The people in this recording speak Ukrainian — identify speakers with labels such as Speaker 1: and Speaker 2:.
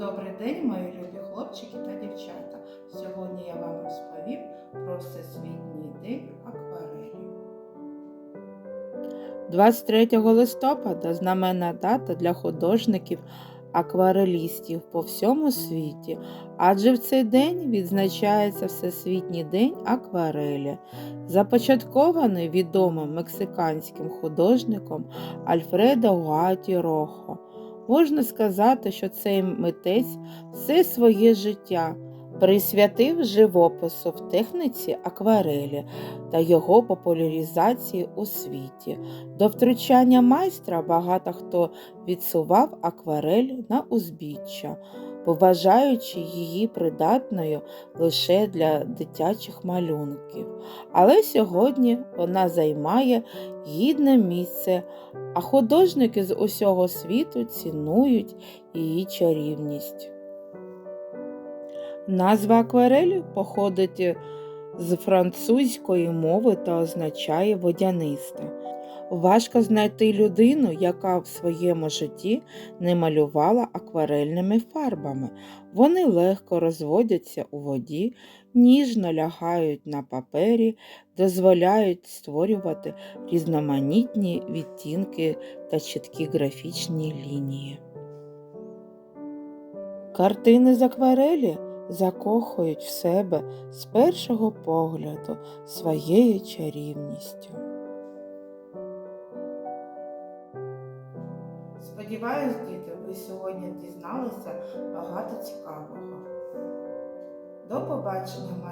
Speaker 1: Добрий день, мої любі хлопчики та дівчата. Сьогодні я вам розповім про Всесвітній день акварелі. 23 листопада знаменна дата для художників акварелістів по всьому світі, адже в цей день відзначається Всесвітній день акварелі, започаткований відомим мексиканським художником Альфредо Гуаті Рохо. Можна сказати, що цей митець все своє життя присвятив живопису в техніці акварелі та його популяризації у світі. До втручання майстра багато хто відсував акварель на узбіччя, вважаючи її придатною лише для дитячих малюнків. Але сьогодні вона займає гідне місце а художники з усього світу цінують її чарівність. Назва акварелі походить з французької мови та означає водяниста. Важко знайти людину, яка в своєму житті не малювала акварельними фарбами. Вони легко розводяться у воді, ніжно лягають на папері, дозволяють створювати різноманітні відтінки та чіткі графічні лінії. Картини з акварелі закохують в себе з першого погляду своєю чарівністю. Сподіваюсь, діти, ви сьогодні дізналися багато цікавого. До побачення!